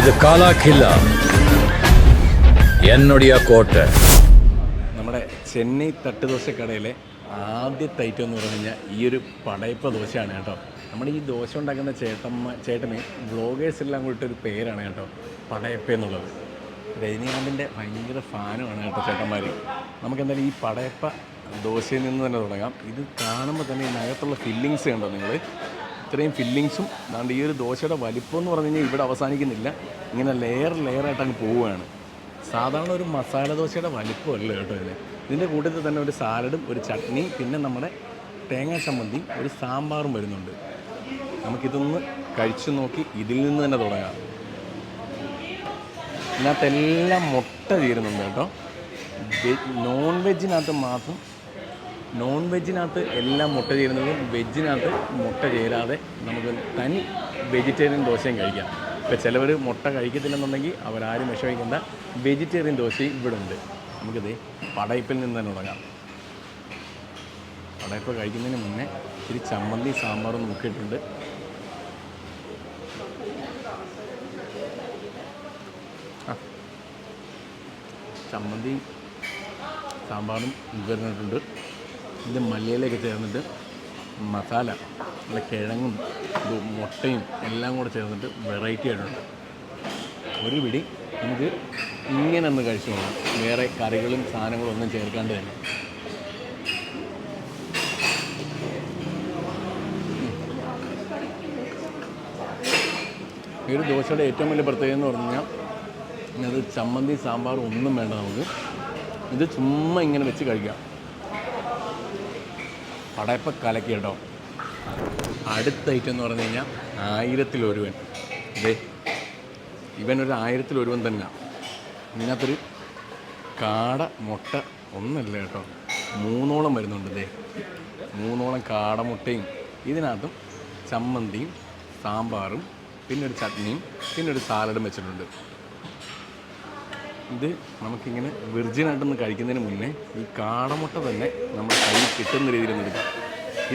இது காலாக்கில்லா என்னுடைய கோட்டை നമ്മുടെ ചെന്നൈ തട്ടുദോശക്കടയിലെ ആദ്യത്തെ ഐറ്റം എന്ന് പറഞ്ഞു കഴിഞ്ഞാൽ ഈ ഒരു പടയപ്പ ദോശയാണ് കേട്ടോ നമ്മുടെ ഈ ദോശ ഉണ്ടാക്കുന്ന ചേട്ടമ്മ ചേട്ടന് വ്ളോഗേഴ്സ് എല്ലാം കൂടിയിട്ട് ഒരു പേരാണ് കേട്ടോ പടയപ്പ എന്നുള്ളത് രജനീകാന്തിൻ്റെ ഭയങ്കര ഫാനുമാണ് കേട്ടോ ചേട്ടന്മാർ നമുക്ക് എന്തായാലും ഈ പടയപ്പ ദോശയിൽ നിന്ന് തന്നെ തുടങ്ങാം ഇത് കാണുമ്പോൾ തന്നെ ഇതിനകത്തുള്ള ഫില്ലിങ്സ് കണ്ടോ നിങ്ങൾ ഇത്രയും ഫില്ലിങ്സും അതുകൊണ്ട് ഈ ഒരു ദോശയുടെ വലിപ്പം എന്ന് പറഞ്ഞു കഴിഞ്ഞാൽ ഇവിടെ അവസാനിക്കുന്നില്ല. ഇങ്ങനെ ലെയർ ലെയറായിട്ട് അങ്ങ് പോവുകയാണ്. സാധാരണ ഒരു മസാല ദോശയുടെ വലിപ്പമല്ല കേട്ടോ ഇതിന് ഇതിന്റെ കൂട്ടത്തിൽ തന്നെ ഒരു സാലഡും ഒരു ചട്നിയും പിന്നെ നമ്മുടെ തേങ്ങാ ചമ്മന്തിയും ഒരു സാമ്പാറും വരുന്നുണ്ട്. നമുക്കിതൊന്ന് കഴിച്ചു നോക്കി ഇതിൽ നിന്ന് തന്നെ തുടങ്ങാം. ഇതിനകത്തെല്ലാം മുട്ട ചേരുന്നുണ്ട് കേട്ടോ. നോൺ വെജിനകത്ത് മാത്രം നോൺ വെജിനകത്ത് എല്ലാം മുട്ട ചേരുന്നതും വെജിനകത്ത് മുട്ട ചേരാതെ നമുക്ക് തനി വെജിറ്റേറിയൻ ദോശയും കഴിക്കാം. ഇപ്പോൾ ചിലവർ മുട്ട കഴിക്കത്തില്ലെന്നുണ്ടെങ്കിൽ അവരാരും വിഷമിക്കേണ്ട. വെജിറ്റേറിയൻ ദോശയും ഇവിടെ ഉണ്ട് നമുക്കിത് പടയപ്പിൽ നിന്ന് തന്നെ തുടങ്ങാം. പടയപ്പ് കഴിക്കുന്നതിന് മുന്നേ ഇത്തിരി ചമ്മന്തി സാമ്പാറും നോക്കിയിട്ടുണ്ട് ചമ്മന്തി സാമ്പാറും വരുന്നിട്ടുണ്ട് ഇത് മല്ലിയിലേക്ക് ചേർന്നിട്ട് മസാല നല്ല കിഴങ്ങും മുട്ടയും എല്ലാം കൂടെ ചേർന്നിട്ട് വെറൈറ്റി ആയിട്ടുണ്ട്. ഒരു പിടി നമുക്ക് ഇങ്ങനെ ഒന്ന് കഴിച്ചു പോകാം വേറെ കറികളും സാധനങ്ങളും ഒന്നും ചേർക്കാണ്ട് തന്നെ ഈ ഒരു ദോശയുടെ ഏറ്റവും വലിയ പ്രത്യേകത എന്ന് പറഞ്ഞു കഴിഞ്ഞാൽ ചമ്മന്തി സാമ്പാർ ഒന്നും വേണ്ട നമുക്ക്. ഇത് ചുമ്മാ ഇങ്ങനെ വെച്ച് കഴിക്കാം. പടയപ്പ കലക്കി അടുത്ത ഐറ്റം എന്ന് പറഞ്ഞു കഴിഞ്ഞാൽ ആയിരത്തിലൊരുവൻ. ഇതേ ഇവനൊരു ആയിരത്തിലൊരുവൻ തന്നെ. ഇതിനകത്തൊരു കാട മുട്ട ഒന്നല്ല കേട്ടോ. മൂന്നോളം വരുന്നുണ്ട് ഇതേ മൂന്നോളം കാടമുട്ടയും ഇതിനകത്തും ചമ്മന്തിയും സാമ്പാറും പിന്നെ ഒരു ചട്നിയും പിന്നെ ഒരു സാലഡും വെച്ചിട്ടുണ്ട്. ഇത് നമുക്കിങ്ങനെ വിർജിനായിട്ടൊന്ന് കഴിക്കുന്നതിന് മുന്നേ ഈ കാടമുട്ട തന്നെ നമ്മൾ കയ്യിൽ കിട്ടുന്ന രീതിയിൽ എടുക്കാം.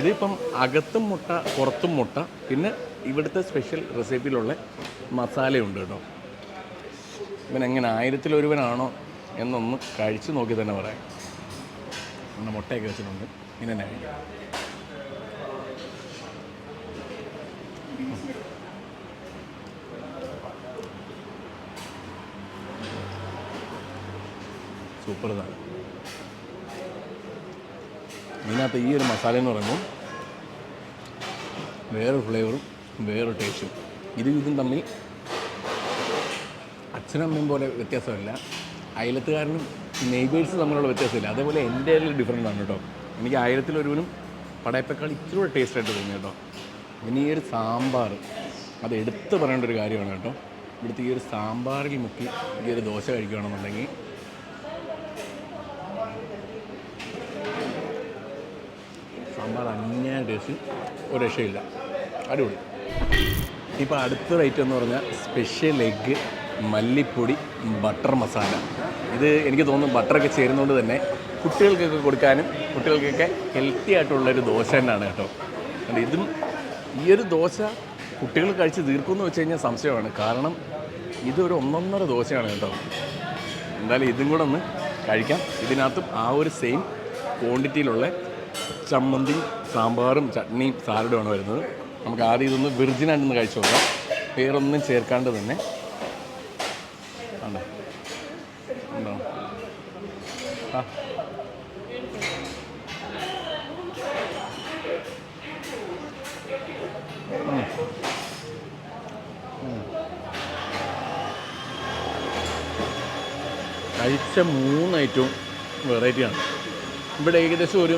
ഇതിപ്പം അകത്തും മുട്ട പുറത്തും മുട്ട പിന്നെ ഇവിടുത്തെ സ്പെഷ്യൽ റെസിപ്പിയിലുള്ള മസാലയുണ്ട് കേട്ടോ. ഇവൻ എങ്ങനെ ആയിരത്തിലൊരുവനാണോ എന്നൊന്ന് കഴിച്ച് നോക്കി തന്നെ പറയാം. നമ്മുടെ മുട്ടയൊക്കെ വെച്ചിട്ടുണ്ട്. ഇങ്ങനെ തന്നെ കഴിക്കാം. സൂപ്പർ ഇതാണ് ഇതിനകത്ത് ഈ ഒരു മസാല എന്ന് പറയുമ്പോൾ വേറൊരു ഫ്ലേവറും വേറൊരു ടേസ്റ്റും ഇത് ഇതും തമ്മിൽ അച്ഛനും അമ്മയും പോലെ വ്യത്യാസമില്ല. അയലത്തുകാരനും നെയ്ബേഴ്സ് തമ്മിലുള്ള വ്യത്യാസമില്ല. അതേപോലെ എന്റെ ഡിഫറന്റ് ആണ് കേട്ടോ. എനിക്ക് ആയിരത്തിലൊരുവനും പടയപ്പേക്കാൾ ഇച്ചിരി ടേസ്റ്റ് ആയിട്ട് തോന്നി കേട്ടോ. ഇനി ഈ ഒരു സാമ്പാർ അത് എടുത്ത് പറയേണ്ട ഒരു കാര്യമാണ് കേട്ടോ. ഇവിടുത്തെ ഈ ഒരു സാമ്പാറിൽ മുക്കി ഈ ഒരു ദോശ കഴിക്കുകയാണെന്നുണ്ടെങ്കിൽ സാമ്പാർ അന്യായ ടേസ്റ്റ് ഒരു രക്ഷയില്ല. അടിപൊളി. ഇപ്പോൾ അടുത്ത റേറ്റ് എന്ന് പറഞ്ഞാൽ സ്പെഷ്യൽ എഗ്ഗ് മല്ലിപ്പൊടി ബട്ടർ മസാല ഇത് എനിക്ക് തോന്നുന്നു ബട്ടറൊക്കെ ചേരുന്നതുകൊണ്ട് തന്നെ കുട്ടികൾക്കൊക്കെ കൊടുക്കാനും കുട്ടികൾക്കൊക്കെ ഹെൽത്തി ആയിട്ടുള്ളൊരു ദോശ തന്നെയാണ് കേട്ടോ. അതുകൊണ്ട് ഇതും ഈ ഒരു ദോശ കുട്ടികൾ കഴിച്ച് തീർക്കുമെന്ന് വെച്ച് കഴിഞ്ഞാൽ സംശയമാണ്. കാരണം ഇതൊരു ഒന്നൊന്നര ദോശയാണ് കേട്ടോ. എന്തായാലും ഇതും കൂടെ ഒന്ന് കഴിക്കാം. ഇതിനകത്തും ആ ഒരു സെയിം ക്വാണ്ടിറ്റിയിലുള്ള ചമ്മന്തിയും സാമ്പാറും ചട്നിയും സാലഡുമാണ് വരുന്നത്. നമുക്ക് ആദ്യം ഇതൊന്ന് വിർജിനായിട്ടൊന്ന് കഴിച്ചു നോക്കാം. വേറൊന്നും ചേർക്കാണ്ട് തന്നെ. ആണോ ഉണ്ടോ ആ. കഴിച്ച മൂന്ന് ഐറ്റവും വെറൈറ്റിയാണ്. ഇവിടെ ഏകദേശം ഒരു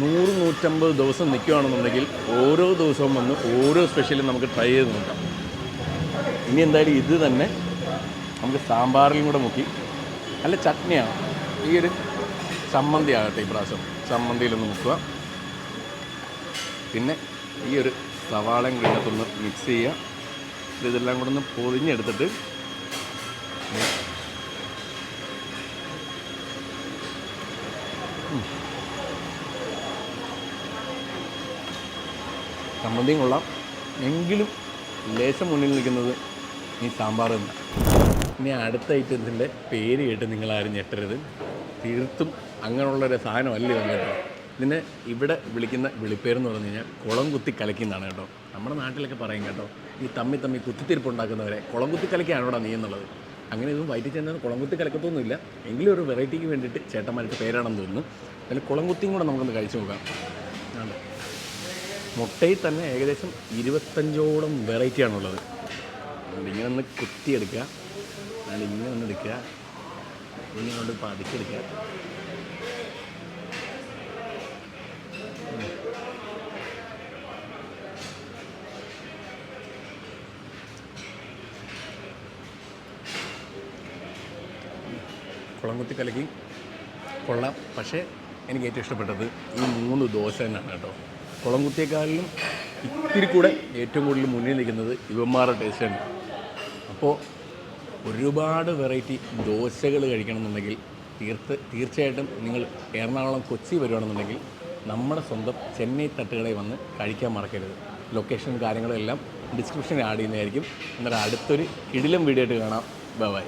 നൂറ് നൂറ്റമ്പത് ദിവസം നിൽക്കുകയാണെന്നുണ്ടെങ്കിൽ ഓരോ ദിവസവും വന്ന് ഓരോ സ്പെഷ്യലും നമുക്ക് ട്രൈ ചെയ്ത് നോക്കാം. ഇനി എന്തായാലും ഇത് തന്നെ നമുക്ക് സാമ്പാറിലും കൂടെ മുക്കി. നല്ല ചട്നിയാണ്. ഈ ഒരു ചമ്മന്തി ആകട്ടെ ഈ പ്രാവശ്യം. ചമ്മന്തിയിലൊന്ന് മുക്കുക. പിന്നെ ഈ ഒരു സവാളയും കൂടി ഇതിനകത്തൊന്ന് മിക്സ് ചെയ്യുക. ഇത് ഇതെല്ലാം കൂടെ ഒന്ന് പൊതിഞ്ഞെടുത്തിട്ട് ചമ്മന്തിയും കൊള്ളാം എങ്കിലും ലേശം മുന്നിൽ നിൽക്കുന്നത് ഈ സാമ്പാർ തന്നെ. ഇനി അടുത്ത ഐറ്റത്തിന്റെ പേര് കേട്ട് നിങ്ങളാരും ഞെട്ടരുത്. തീർത്തും അങ്ങനെയുള്ളൊരു സാധനമല്ല ഇവൻ കേട്ടോ. ഇതിനെ ഇവിടെ വിളിക്കുന്ന വിളിപ്പേരെന്ന് പറഞ്ഞു കഴിഞ്ഞാൽ കുളം കുത്തി കളിക്കുന്നതാണ് കേട്ടോ. നമ്മുടെ നാട്ടിലൊക്കെ പറയും കേട്ടോ ഈ തമ്മി തമ്മി കുത്തിത്തിരിപ്പ് ഉണ്ടാക്കുന്നവരെ കുളം കുത്തി കളിക്കാണോടാ നീ എന്നുള്ളത്. അങ്ങനെ ഇതും വയറ്റിൽ ചെന്നാൽ കുളം കുത്തി കളിക്കത്തൊന്നുമില്ല. എങ്കിലും ഒരു വെറൈറ്റിക്ക് വേണ്ടിയിട്ട് ചേട്ടന്മാരുടെ പേരാണെന്ന് തോന്നുന്നു. അതിൽ കുളം കുത്തിയും കൂടെ നമുക്കൊന്ന് കഴിച്ചു നോക്കാം. ആണ്? മുട്ടയിൽ തന്നെ ഏകദേശം ഇരുപത്തഞ്ചോളം വെറൈറ്റിയാണുള്ളത് അതുകൊണ്ട് ഇങ്ങനെ ഒന്ന് കുത്തിയെടുക്കുക. അതുകൊണ്ട് ഇങ്ങനെ ഒന്ന് എടുക്കുക. ഇങ്ങനെ കൊണ്ട് പതുക്കിയെടുക്കുക. കുളംകുത്തി കലക്കി. കൊള്ളാം. പക്ഷേ എനിക്ക് ഏറ്റവും ഇഷ്ടപ്പെട്ടത് ഈ മൂന്ന് ദോശ തന്നെയാണ് കേട്ടോ. കുളംകുത്തിയേക്കാളിലും ഇത്തിരി കൂടെ ഏറ്റവും കൂടുതൽ മുന്നിൽ നിൽക്കുന്നത് യുവന്മാരുടെ ടേസ്റ്റാണ് അപ്പോൾ ഒരുപാട് വെറൈറ്റി ദോശകൾ കഴിക്കണമെന്നുണ്ടെങ്കിൽ തീർത്ത് തീർച്ചയായിട്ടും നിങ്ങൾ എറണാകുളം കൊച്ചി വരുവാണെന്നുണ്ടെങ്കിൽ നമ്മുടെ സ്വന്തം ചെന്നൈ തട്ടുകളെ വന്ന് കഴിക്കാൻ മറക്കരുത്. ലൊക്കേഷൻ കാര്യങ്ങളും എല്ലാം ഡിസ്ക്രിപ്ഷനിൽ ആഡ് ചെയ്യുന്നതായിരിക്കും. എന്നാൽ അടുത്തൊരു കിടിലം വീഡിയോ ആയിട്ട് കാണാം. ബൈ